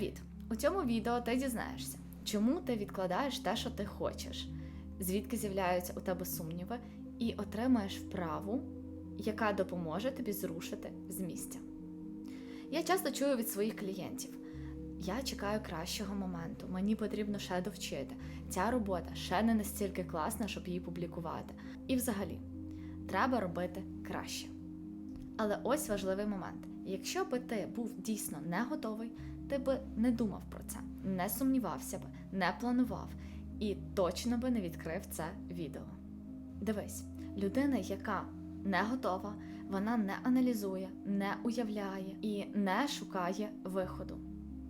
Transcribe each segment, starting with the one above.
Привіт! У цьому відео ти дізнаєшся, чому ти відкладаєш те, що ти хочеш, звідки з'являються у тебе сумніви, і отримаєш вправу, яка допоможе тобі зрушити з місця. Я часто чую від своїх клієнтів: я чекаю кращого моменту, мені потрібно ще довчити. Ця робота ще не настільки класна, щоб її публікувати. І взагалі, треба робити краще. Але ось важливий момент: якщо би ти був дійсно не готовий, ти би не думав про це, не сумнівався би, не планував і точно би не відкрив це відео. Дивись, людина, яка не готова, вона не аналізує, не уявляє і не шукає виходу,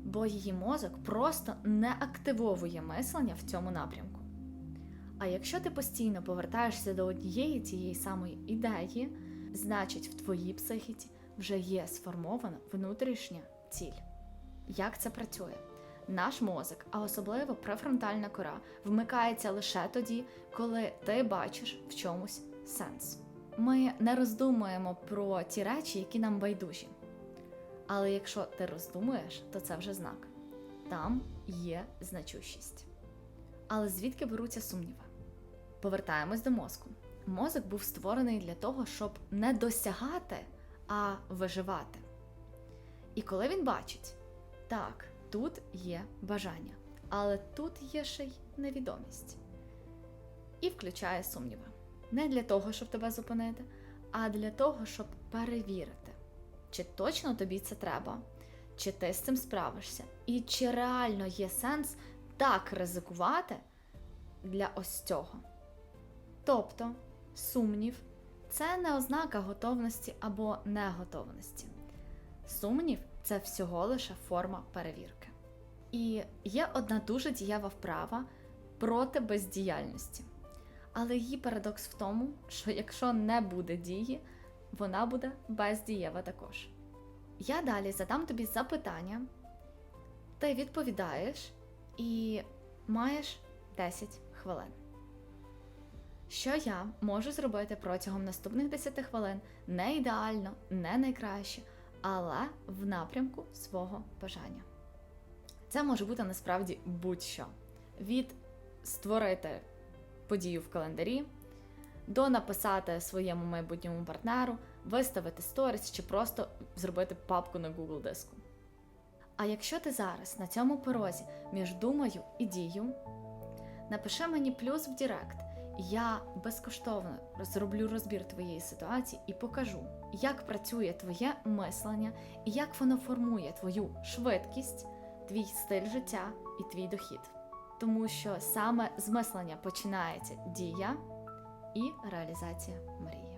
бо її мозок просто не активовує мислення в цьому напрямку. А якщо ти постійно повертаєшся до однієї тієї самої ідеї, значить в твоїй психіці вже є сформована внутрішня ціль. Як це працює? Наш мозок, а особливо префронтальна кора, вмикається лише тоді, коли ти бачиш в чомусь сенс. Ми не роздумуємо про ті речі, які нам байдужі. Але якщо ти роздумуєш, то це вже знак. Там є значущість. Але звідки беруться сумніви? Повертаємось до мозку. Мозок був створений для того, щоб не досягати, а виживати. І коли він бачить, так, тут є бажання, але тут є ще й невідомість. І включає сумніви. Не для того, щоб тебе зупинити, а для того, щоб перевірити, чи точно тобі це треба, чи ти з цим справишся, і чи реально є сенс так ризикувати для ось цього. Тобто, сумнів це не ознака готовності або неготовності. Сумнів це всього лише форма перевірки. І є одна дуже дієва вправа проти бездіяльності. Але її парадокс в тому, що якщо не буде дії, вона буде бездієва також. Я далі задам тобі запитання, ти відповідаєш і маєш 10 хвилин. Що я можу зробити протягом наступних 10 хвилин не ідеально, не найкраще, але в напрямку свого бажання. Це може бути насправді будь-що: від створити подію в календарі до написати своєму майбутньому партнеру, виставити сторіс чи просто зробити папку на Google диску. А якщо ти зараз на цьому порозі між думою і дією, напиши мені плюс в Директ. Я безкоштовно зроблю розбір твоєї ситуації і покажу, як працює твоє мислення і як воно формує твою швидкість, твій стиль життя і твій дохід. Тому що саме з мислення починається дія і реалізація мрій.